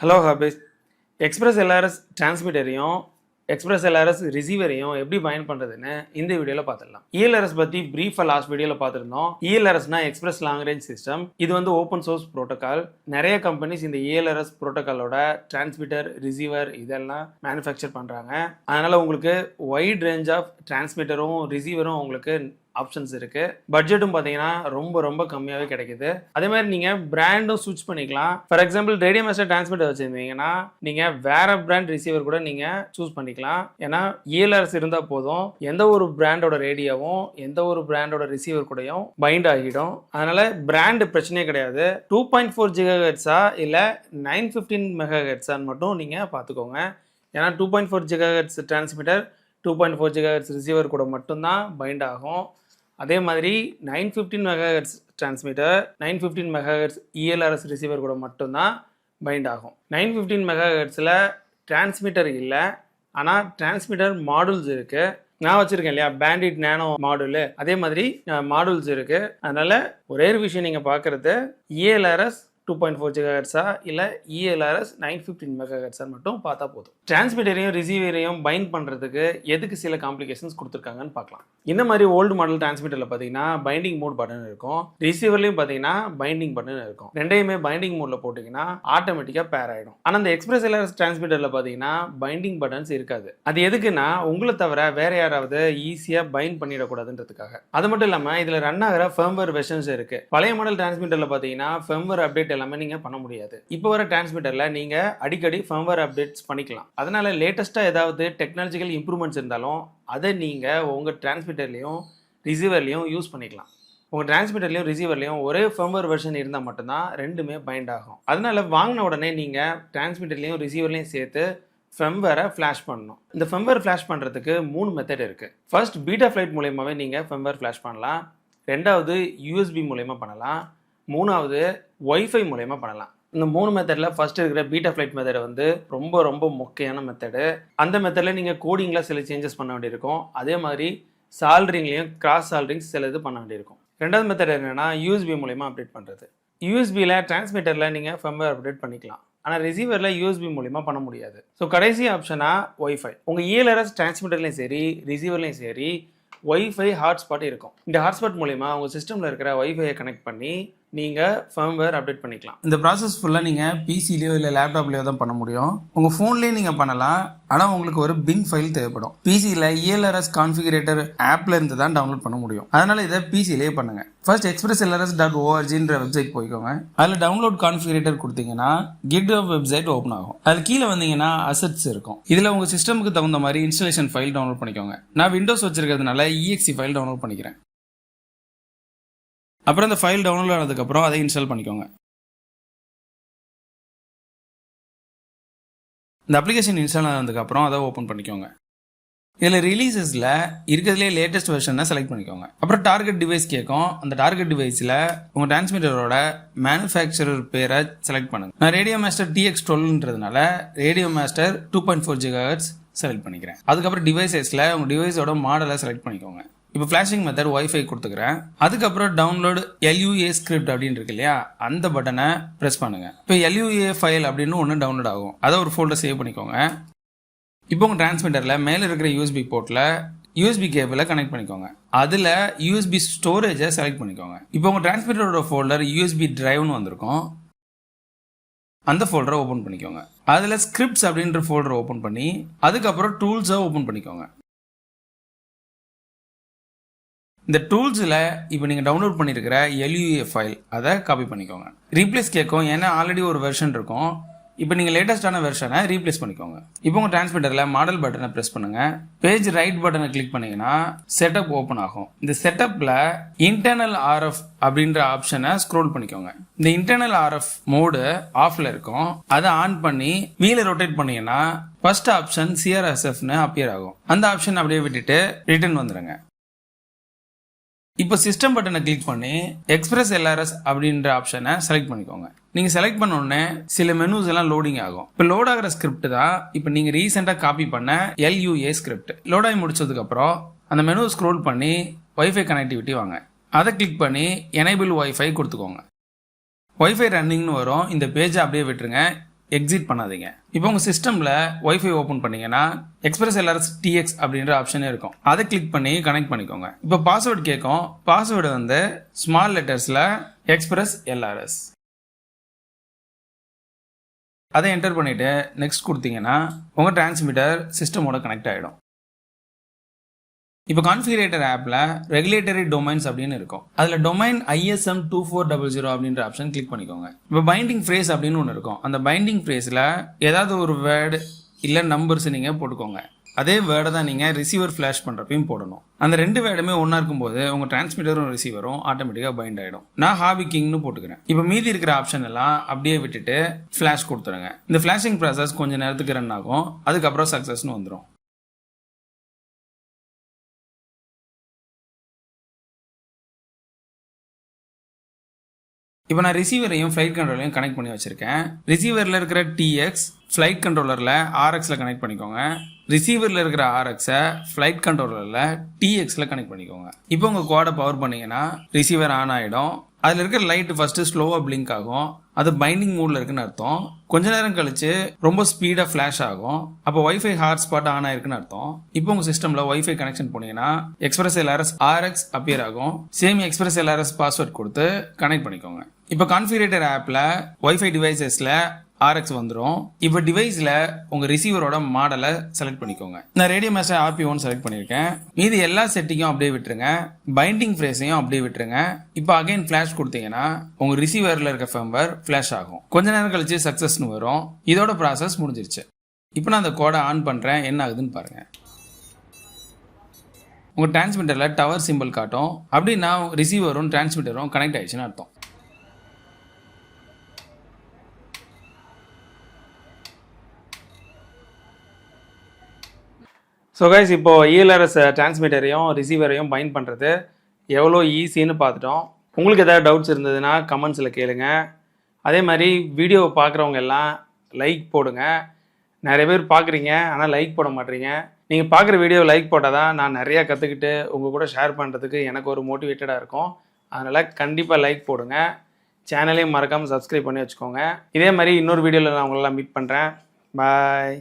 Hello hobbies express LRS டிரான்ஸ்மிட்டரையும் express LRS ரிசீவரையும் எப்படி பயன் பண்ணுறதுன்னு இந்த வீடியோவில் பார்த்துடலாம். இஎல்ஆர்எஸ் பற்றி ப்ரீஃபாக லாஸ்ட் வீடியோவில் பார்த்துருந்தோம். E இஎல்ஆர்எஸ்னா எக்ஸ்பிரஸ் லாங் ரேஞ்ச் சிஸ்டம் இது வந்து ஓப்பன் சோர்ஸ் ப்ரோட்டோக்கால் நிறைய கம்பெனிஸ் இந்த இஎல்ஆர்எஸ் ப்ரோட்டோக்காலோட டிரான்ஸ்மிட்டர் ரிசீவர் இதெல்லாம் மேனுஃபேக்சர் பண்ணுறாங்க அதனால் உங்களுக்கு வைட் ரேஞ்ச் ஆஃப் டிரான்ஸ்மிட்டரும் ரிசீவரும் உங்களுக்கு ஆப்ஷன்ஸ் இருக்கு. பட்ஜெட்டும் பார்த்தீங்கன்னா ரொம்ப ரொம்ப கம்மியாகவே கிடைக்குது. அதே மாதிரி நீங்கள் பிராண்டும் ஸ்விட்ச் பண்ணிக்கலாம். For example radio master transmitter வச்சுருந்தீங்கன்னா நீங்கள் வேற பிராண்ட் ரிசீவர் கூட நீங்கள் சூஸ் பண்ணிக்கலாம். ஏன்னா இஎல்ஆர்ஸ் இருந்தால் போதும். எந்த ஒரு பிராண்டோட ரேடியோவும் எந்த ஒரு பிராண்டோட ரிசீவர் கூடயும் பைண்ட் ஆகிடும். அதனால பிராண்டு பிரச்சனையே கிடையாது. டூ பாயிண்ட் ஃபோர் ஜிகா ஹெட்ஸா இல்லை நைன் ஃபிஃப்டீன் மெகா ஹெட்ஸான்னு மட்டும் நீங்கள் பார்த்துக்கோங்க ஏன்னா two point four giga hertz transmitter two point four giga hertz receiver கூட மட்டும்தான் பைண்ட் ஆகும். அதே மாதிரி nine fifteen megahertz transmitter nine fifteen megahertz ELRS receiver கூட மட்டும்தான் பைண்ட் ஆகும். நைன் ஃபிஃப்டீன் மெகாஹெட்ஸில் டிரான்ஸ்மிட்டர் இல்லை ஆனால் டிரான்ஸ்மிட்டர் மாடுல்ஸ் இருக்குது நான் வச்சுருக்கேன் இல்லையா? பேண்டிட் நேனோ மாடுலு அதே மாதிரி மாடுல்ஸ் இருக்குது அதனால் ஒரே ஒரு விஷயம் நீங்கள் பார்க்குறது இஎல்ஆர்எஸ் டூ பாயிண்ட் ஃபோர் ஜிகாஹெட்ஸா இல்லை இஎல்ஆர்எஸ் நைன் ஃபிஃப்டின் மெகாஹெட்ஸா மட்டும் பார்த்தா போதும். டிரான்ஸ்மிட்டரையும் ரிசீவரையும் பைண்ட் பண்ணுறதுக்கு எதுக்கு சில காம்ப்ளிகேஷன்ஸ் கொடுத்துருக்காங்கன்னு பார்க்கலாம். இந்த மாதிரி ஓல்டு மாடல் டிரான்ஸ்மிட்டரில் பார்த்தீங்கன்னா பைண்டிங் மோட் பட்டன் இருக்கும். ரிசீவர்லையும் பார்த்தீங்கன்னா பைண்டிங் பட்டன் இருக்கும். ரெண்டையுமே பைண்டிங் மோடில் போட்டிங்கன்னா ஆட்டோமேட்டிக்காக பேர் ஆகிடும் ஆனால் அந்த எக்ஸ்பிரஸ் எல்ஆர்எஸ் டிரான்ஸ்மிட்டரில் பார்த்தீங்கன்னா பைண்டிங் பட்டன்ஸ் இருக்காது. அது எதுக்குன்னா உங்களை தவிர வேற யாராவது ஈஸியாக பைண்ட் பண்ணிடக்கூடாதுன்றதுக்காக. அது மட்டும் இல்லாமல் இதில் ரன் ஆகிற ஃபர்ம்வேர் வெர்ஷன்ஸ் இருக்குது பழைய மாடல் டிரான்ஸ்மிட்டரில் பார்த்தீங்கன்னா ஃபர்ம்வேர் அப்டேட் எல்லாமே நீங்கள் பண்ண முடியாது. இப்போ வர டிரான்ஸ்மிட்டரில் நீங்கள் அடிக்கடி ஃபர்ம்வேர் அப்டேட்ஸ் பண்ணிக்கலாம். அதனால லேட்டஸ்ட்டாக ஏதாவது டெக்னாலஜிக்கல் இம்ப்ரூவ்மெண்ட்ஸ் இருந்தாலும் அதை நீங்கள் உங்கள் டிரான்ஸ்மிட்டர்லேயும் ரிசீவர்லேயும் யூஸ் பண்ணிக்கலாம். உங்கள் டிரான்ஸ்மிட்டர்லையும் ரிசீவர்லையும் ஒரே ஃபர்ம்வேர் வெர்ஷன் இருந்தால் மட்டும்தான் ரெண்டுமே பைண்ட் ஆகும். அதனால வாங்கின உடனே நீங்கள் டிரான்ஸ்மிட்டர்லையும் ரிசீவர்லையும் சேர்த்து ஃபெம்வேரை ஃப்ளாஷ் பண்ணணும். இந்த ஃபெம்வேர் ஃப்ளாஷ் பண்ணுறதுக்கு மூணு மெத்தட் இருக்குது ஃபர்ஸ்ட் பீட்டா ஃப்ளைட் மூலயமாவே நீங்கள் ஃபெம்வேர் ஃப்ளாஷ் பண்ணலாம். ரெண்டாவது யூஎஸ்பி மூலயமா பண்ணலாம். மூணாவது ஒய்ஃபை மூலயமா பண்ணலாம். இந்த மூணு மெத்தடில் ஃபர்ஸ்ட் இருக்கிற பீட்டா ஃப்ளைட் மெத்தட் வந்து ரொம்ப ரொம்ப முக்கியமான மெத்தடு அந்த மெத்தடில் நீங்கள் கோடிங்கில் சில சேஞ்சஸ் பண்ண வேண்டியிருக்கும். அதே மாதிரி சால்ட்ரிங்லேயும் கிராஸ் சால்ட்ரிங்ஸ் சில இது பண்ண வேண்டியிருக்கும். ரெண்டாவது மெத்தட் என்னென்னா யூஎஸ்பி மூலயமா அப்டேட் பண்ணுறது யூஎஸ்பியில் டிரான்ஸ்மிட்டரில் நீங்கள் ஃபர்ம்வேர் அப்டேட் பண்ணிக்கலாம். ஆனால் ரிசீவரில் யூஎஸ்பி மூலிமா பண்ண முடியாது. ஸோ கடைசி ஆப்ஷனாக ஒய்ஃபை உங்கள் இயலரஸ் இஎல்ஆர்எஸ் டிரான்ஸ்மிட்டர்லையும் சரி ரிசீவர்லையும் சரி ஒய்ஃபை ஹாட்ஸ்பாட் இருக்கும். இந்த ஹாட்ஸ்பாட் மூலிமா உங்கள் சிஸ்டமில் இருக்கிற ஒய்ஃபையை கனெக்ட் பண்ணி நீங்கள் ஃபர்ம்வேர் அப்டேட் பண்ணிக்கலாம். இந்த ப்ராசஸ் ஃபுல்லாக நீங்கள் பிசிலேயோ இல்லை லேப்டாப்லேயோ தான் பண்ண முடியும். உங்கள் ஃபோன்லேயே நீங்கள் பண்ணலாம். ஆனால் உங்களுக்கு ஒரு பின் ஃபைல் தேவைப்படும். பிசியில் இஎல்ஆர்எஸ் கான்ஃபிகரேட்டர் ஆப்பில் இருந்து தான் டவுன்லோட் பண்ண முடியும். அதனால் இதை பிசிலேயே பண்ணுங்கள் ஃபர்ஸ்ட் எக்ஸ்பிரஸ் எல்ஆர்எஸ் டாட் ஓஆர்ஜின்ற வெப்சைட் போய்க்கோங்க. அதில் டவுன்லோட் கான்ஃபிகரேட்டர் கொடுத்தீங்கன்னா கிட் வெப்சைட் ஓப்பன் ஆகும். அது கீழே வந்தீங்கன்னா அசட்ஸ் இருக்கும். இதில் உங்கள் சிஸ்டமுக்கு தகுந்த மாதிரி இன்ஸ்டலேஷன் ஃபைல் டவுன்லோட் பண்ணிக்கோங்க. நான் விண்டோஸ் வச்சிருக்கிறதுனால இஎக்சி ஃபைல் டவுன்லோட் பண்ணிக்கிறேன். அப்புறம் அந்த ஃபைல் டவுன்லோட் ஆனதுக்கப்புறம் அதை இன்ஸ்டால் பண்ணிக்கோங்க. இந்த அப்ளிகேஷன் இன்ஸ்டால் ஆனதுக்கப்புறம் அதை ஓப்பன் பண்ணிக்கோங்க. இதில் ரிலீசஸில் இருக்கிறதுலே லேட்டஸ்ட் வெர்ஷனை செலக்ட் பண்ணிக்கோங்க. அப்புறம் டார்கெட் டிவைஸ் கேட்கும் அந்த டார்கெட் டிவைஸில் உங்கள் டிரான்ஸ்மிட்டரோட மேனுஃபேக்சரர் பேரை செலக்ட் பண்ணுங்க. நான் radio master TX டுவெல்ன்றதுனால radio master two point four gigahertz select பண்ணிக்கிறேன். அதுக்கப்புறம் டிவைசஸில் உங்கள் டிவைஸோட மாடலை செலக்ட் பண்ணிக்கோங்க. இப்போ ஃப்ளாஷிங் மெத்தட் ஒய்ஃபை கொடுத்துக்கிறேன். அதுக்கப்புறம் டவுன்லோடு எல்யூஏ ஸ்கிரிப்ட் அப்படின்னு இருக்கு இல்லையா? அந்த பட்டனை ப்ரெஸ் பண்ணுங்க. இப்போ எல்யூஏ ஃபைல் அப்படின்னு ஒன்று டவுன்லோட் ஆகும். அதை ஒரு ஃபோல்டர் சேவ் பண்ணிக்கோங்க. இப்போ உங்கள் டிரான்ஸ்மிட்டரில் மேலே இருக்கிற யூஎஸ்பி போர்ட்டில் யூஎஸ்பி கேபிளை கனெக்ட் பண்ணிக்கோங்க. அதில் யூஎஸ்பி ஸ்டோரேஜை செலக்ட் பண்ணிக்கோங்க. இப்போ உங்கள் டிரான்ஸ்மிட்டரோட ஃபோல்டர் யூஎஸ்பி டிரைவ்னு வந்திருக்கும். அந்த ஃபோல்டரை ஓப்பன் பண்ணிக்கோங்க. அதில் ஸ்கிரிப்ட்ஸ் அப்படின்ற ஃபோல்டரை ஓப்பன் பண்ணி அதுக்கப்புறம் டூல்ஸை ஓப்பன் பண்ணிக்கோங்க. இந்த டூல்ஸில் இப்போ நீங்கள் டவுன்லோட் பண்ணியிருக்கிற எல்யூஏ ஃபைல் அதை காப்பி பண்ணிக்கோங்க. ரீப்ளேஸ் கேட்கும் ஏன்னா ஆல்ரெடி ஒரு வெர்ஷன் இருக்கும். இப்போ நீங்கள் லேட்டஸ்டான வெர்ஷனை ரீப்ளேஸ் பண்ணிக்கோங்க. இப்போ உங்கள் டிரான்ஸ்மிட்டரில் மாடல் பட்டனை ப்ரெஸ் பண்ணுங்கள் பேஜ் ரைட் பட்டனை கிளிக் பண்ணிங்கன்னா செட்டப் ஓப்பன் ஆகும். இந்த செட்டப்பில் இன்டர்னல் ஆர்எஃப் அப்படின்ற ஆப்ஷனை ஸ்க்ரோல் பண்ணிக்கோங்க. இந்த இன்டர்னல் ஆர்எஃப் மோடு ஆஃப்ல இருக்கும். அதை ஆன் பண்ணி வீலை ரொட்டேட் பண்ணிங்கன்னா ஃபர்ஸ்ட் ஆப்ஷன் சிஆர்எஸ்எஃப்னு அப்பியர் ஆகும். அந்த ஆப்ஷன் அப்படியே விட்டுட்டு ரிட்டர்ன் வந்துடுங்க இப்போ சிஸ்டம் பட்டனை கிளிக் பண்ணி எக்ஸ்பிரஸ் எல்ஆர்எஸ் அப்படின்ற ஆப்ஷனை செலக்ட் பண்ணிக்கோங்க. நீங்கள் செலக்ட் பண்ண உடனே சில மெனூஸ் எல்லாம் லோடிங் ஆகும். இப்போ லோட் ஆகிற ஸ்கிரிப்ட் தான் இப்போ நீங்கள் ரீசெண்டாக காப்பி பண்ண எல்யூஏ ஸ்கிரிப்ட் லோட் ஆகி முடிச்சதுக்கப்புறம் அந்த மெனு ஸ்க்ரோல் பண்ணி ஒய்ஃபை கனெக்டிவிட்டி வாங்க. அதை கிளிக் பண்ணி எனேபிள் ஒய்ஃபை கொடுத்துக்கோங்க. ஒய்ஃபை ரன்னிங்னு வரும். இந்த பேஜை அப்படியே விட்டுருங்க. எக்ஸிட் பண்ணாதீங்க. இப்போ உங்கள் சிஸ்டமில் ஒய்ஃபை ஓப்பன் பண்ணீங்கன்னா எக்ஸ்பிரஸ் எல்ஆர்எஸ் டிஎக்ஸ் அப்படின்ற ஆப்ஷனே இருக்கும். அதை கிளிக் பண்ணி கனெக்ட் பண்ணிக்கோங்க. இப்போ பாஸ்வேர்டு கேட்கும். பாஸ்வேர்டு வந்து ஸ்மால் லெட்டர்ஸில் எக்ஸ்பிரஸ் எல்ஆர்எஸ் அதை என்டர் பண்ணிவிட்டு நெக்ஸ்ட் கொடுத்தீங்கன்னா உங்கள் டிரான்ஸ்மிட்டர் சிஸ்டமோட கனெக்ட் ஆகிடும் இப்போ கான்ஃபிகரேட்டர் ஆப்பில் ரெகுலேட்டரி டொமைன்ஸ் அப்படின்னு இருக்கும். அதில் domain ISM two four double zero அப்படின்ற ஆப்ஷன் கிளிக் பண்ணிக்கோங்க. இப்போ பைண்டிங் ஃப்ரேஸ் அப்படின்னு ஒன்று இருக்கும். அந்த பைண்டிங் ஃப்ரேஸில் ஏதாவது ஒரு வேர்டு இல்லை நம்பர்ஸ் நீங்கள் போட்டுக்கோங்க. அதே வேர்டை தான் நீங்கள் ரிசீவர் ஃப்ளாஷ் பண்ணுறப்பையும் போடணும். அந்த ரெண்டு வேர்டுமே ஒன்றா இருக்கும்போது உங்கள் டிரான்ஸ்மிட்டரும் ரிசீவரும் ஆட்டோமேட்டிக்காக பைண்ட் ஆகிடும் நான் ஹாபி கிங்னு போட்டுக்கிறேன். இப்போ மீதி இருக்கிற ஆப்ஷன் எல்லாம் அப்படியே விட்டுட்டு ஃப்ளாஷ் கொடுத்துருங்க. இந்த ஃப்ளாஷிங் ப்ராசஸ் கொஞ்சம் நேரத்துக்கு ரன் ஆகும். அதுக்கப்புறம் சக்ஸஸ்னு வந்துடும் இப்போ நான் ரிசீவரையும் ஃப்ளைட் கண்ட்ரோலையும் கனெக்ட் பண்ணி வச்சுருக்கேன். ரிசீவரில் இருக்கிற டிஎக்ஸ் ஃப்ளைட் கண்ட்ரோலரில் ஆர்எக்ஸில் கனெக்ட் பண்ணிக்கோங்க. ரிசீவரில் இருக்கிற ஆர்எக்ஸை ஃப்ளைட் கண்ட்ரோலரில் டிஎக்ஸில் கனெக்ட் பண்ணிக்கோங்க. இப்போ உங்கள் கோடை பவர் பண்ணீங்கன்னா ரிசீவர் ஆன் ஆகிடும் அதில் இருக்கிற லைட் ஃபஸ்ட்டு ஸ்லோவாக பிளிங்க் ஆகும். அது பைண்டிங் மூடில் இருக்குன்னு அர்த்தம். கொஞ்ச நேரம் கழிச்சு ரொம்ப ஸ்பீடாக ஃப்ளாஷ் ஆகும். அப்போ ஒய்ஃபை ஹாட்ஸ்பாட் ஆன் ஆயிருக்குன்னு அர்த்தம். இப்போ உங்கள் சிஸ்டமில் ஒய்ஃபை கனெக்ஷன் போனீங்கன்னா எக்ஸ்பிரஸ் எல்ஆர்எஸ் ஆர்எக்ஸ் அப்பியர் ஆகும். சேம் எக்ஸ்பிரஸ் எல்ஆர்எஸ் பாஸ்வேர்ட் கொடுத்து கனெக்ட் பண்ணிக்கோங்க. இப்போ கான்ஃபிகரேட்டர் ஆப்பில் ஒய்ஃபை டிவைசஸில் ஆர்எக்ஸ் வந்துடும் இப்போ டிவைஸில் உங்கள் ரிசீவரோட மாடலை செலக்ட் பண்ணிக்கோங்க. நான் radio master RP one select பண்ணியிருக்கேன். மீதி எல்லா செட்டிங்கும் அப்படியே விட்டுருங்க. பைண்டிங் ஃப்ரேஸையும் அப்படியே விட்டுருங்க. இப்போ அகைன் ஃப்ளாஷ் கொடுத்தீங்கன்னா உங்கள் ரிசீவரில் இருக்க ஃபேம்பர் ஃப்ளாஷ் ஆகும். கொஞ்ச நேரம் கழிச்சு சக்ஸஸ்னு வரும். இதோட ப்ராசஸ் முடிஞ்சிருச்சு. இப்போ நான் அந்த கோடை ஆன் பண்ணுறேன் என்ன ஆகுதுன்னு பாருங்கள் உங்கள் டிரான்ஸ்மிட்டரில் டவர் சிம்பிள் காட்டும். அப்படின்னா ரிசீவரும் டிரான்ஸ்மிட்டரும் கனெக்ட் ஆயிடுச்சுன்னு அர்த்தம். ஸோ கைஸ் இப்போ இஎல்ஆர்எஸ் டிரான்ஸ்மிட்டரையும் ரிசீவரையும் பைண்ட் பண்ணுறது எவ்வளோ ஈஸின்னு பார்த்துட்டோம். உங்களுக்கு எதாவது டவுட்ஸ் இருந்ததுன்னா கமெண்ட்ஸில் கேளுங்க. அதே மாதிரி வீடியோவை பார்க்குறவங்க எல்லாம் லைக் போடுங்க. நிறைய பேர் பார்க்குறீங்க ஆனால் லைக் போட மாட்டீங்க. நீங்கள் பார்க்குற வீடியோ லைக் போட்டால் தான் நான் நிறையா கற்றுக்கிட்டு உங்கள் கூட ஷேர் பண்ணுறதுக்கு எனக்கு ஒரு மோட்டிவேட்டடாக இருக்கும். அதனால் கண்டிப்பாக லைக் போடுங்க. சேனலையும் மறக்காமல் சப்ஸ்கிரைப் பண்ணி வச்சுக்கோங்க. இதே மாதிரி இன்னொரு வீடியோவில் நான் உங்களெல்லாம் மீட் பண்ணுறேன் பாய்